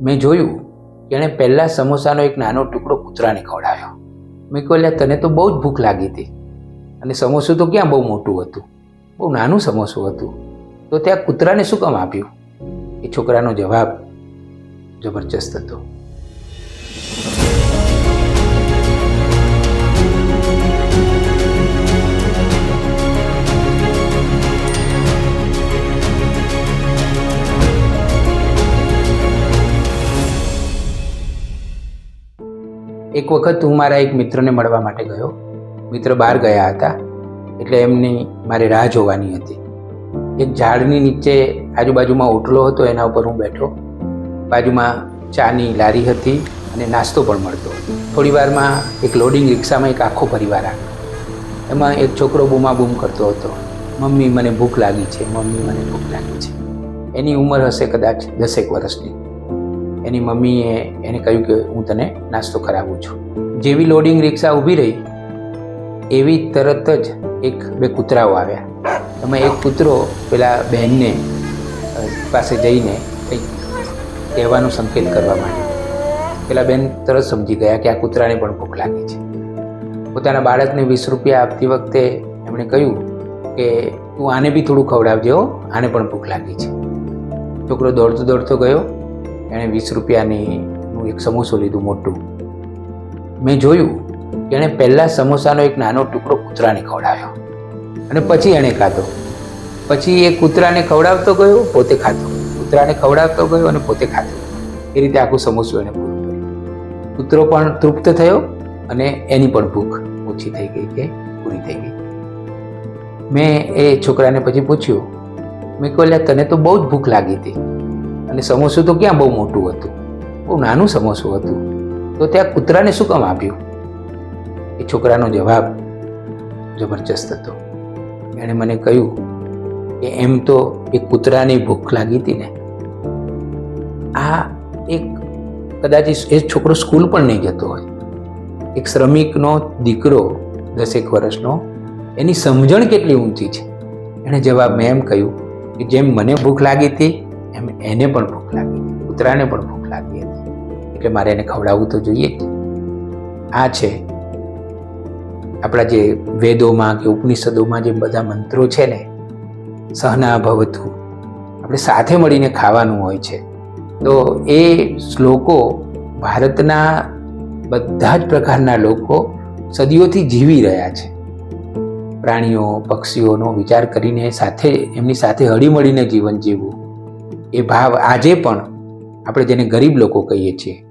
મેં જોયું કે એણે પહેલાં સમોસાનો એક નાનો ટુકડો કૂતરાને ખવડાવ્યો. મેં કહ્યું "અલ્યા, તને તો બહુ જ ભૂખ લાગી હતી. અને સમોસું તો ક્યાં બહુ મોટું હતું? બહુ નાનું સમોસું હતું. તો ત્યાં કૂતરાને શું કામ આપ્યું? એ છોકરાનો જવાબ જબરજસ્ત હતો. એક વખત હું મારા એક મિત્રને મળવા માટે ગયો. મિત્ર બહાર ગયા હતા. એટલે એમની મારે રાહ જોવાની હતી. એક ઝાડની નીચે આજુબાજુમાં ઓટલો હતો, એના ઉપર હું બેઠો. બાજુમાં ચાની લારી હતી અને નાસ્તો પણ મળતો. થોડી વારમાં એક લોડિંગ રિક્ષામાં એક આખો પરિવાર આવ્યો. એમાં એક છોકરો બૂમાબૂમ કરતો હતો. મમ્મી, મને ભૂખ લાગી છે. મમ્મી, મને ભૂખ લાગી છે. એની ઉંમર હશે કદાચ દસેક વર્ષની. એની મમ્મીએ એને કહ્યું કે હું તને નાસ્તો કરાવું છું. જેવી લોડિંગ રિક્ષા ઊભી રહી, એવી તરત જ એક બે કૂતરાઓ આવ્યા. એમાં એક કૂતરો પેલા બહેનને પાસે જઈને કંઈક કહેવાનો સંકેત કરવા માંડ્યો. પેલા બેન તરત સમજી ગયા કે આ કૂતરાને પણ ભૂખ લાગી છે. પોતાના બાળકને વીસ રૂપિયા આપતી વખતે એમણે કહ્યું કે, તું આને બી થોડું ખવડાવજે આને પણ ભૂખ લાગી છે. છોકરો દોડતો દોડતો ગયો. એણે વીસ રૂપિયાની એક સમોસું લીધું મોટું. મેં જોયું, એણે પહેલાં સમોસાનો એક નાનો ટુકડો કૂતરાને ખવડાવ્યો. અને પછી એણે ખાધો. પછી એ કૂતરાને ખવડાવતો ગયો, પોતે ખાધો. કૂતરાને ખવડાવતો ગયો અને પોતે ખાધો. એ રીતે આખું સમોસું એણે પૂરું કર્યું. કૂતરો પણ તૃપ્ત થયો અને એની પણ ભૂખ ઓછી થઈ ગઈ કે પૂરી થઈ ગઈ. મેં એ છોકરાને પછી પૂછ્યું, મેં કહ્યું તને તો બહુ જ ભૂખ લાગી હતી. અને સમોસું તો ક્યાં બહુ મોટું હતું? બહુ નાનું સમોસું હતું. તો ત્યાં કૂતરાને શું કામ આપ્યું? એ છોકરાનો જવાબ જબરજસ્ત હતો. એણે મને કહ્યું કે એમ તો એ કૂતરાની ભૂખ લાગી હતી ને. આ એક કદાચ એ- છોકરો સ્કૂલ પણ નહીં જતો હોય. એક શ્રમિકનો દીકરો દસેક વર્ષનો, એની સમજણ કેટલી ઊંચી છે? એણે જવાબમાં એમ કહ્યું કે જેમ મને ભૂખ લાગી હતી એમ એને પણ ભૂખ લાગી હતી, કૂતરાને પણ ભૂખ લાગી હતી. એટલે મારે એને ખવડાવવું તો જોઈએ જ. આ છે આપણા જે વેદોમાં કે ઉપનિષદોમાં જે બધા મંત્રો છે ને સહના ભવતું આપણે સાથે મળીને ખાવાનું હોય છે. તો એ શ્લોકો ભારતના બધા જ પ્રકારના લોકો સદીઓથી જીવી રહ્યા છે. પ્રાણીઓ, પક્ષીઓનો વિચાર કરીને સાથે, એમની સાથે હળીમળીને જીવન જીવવું. એ ભાવ આજે પણ આપણે જેને ગરીબ લોકો કહીએ છીએ,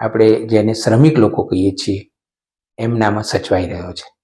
આપણે જેને શ્રમિક લોકો કહીએ છીએ, એમનામાં સચવાઈ રહ્યો છે.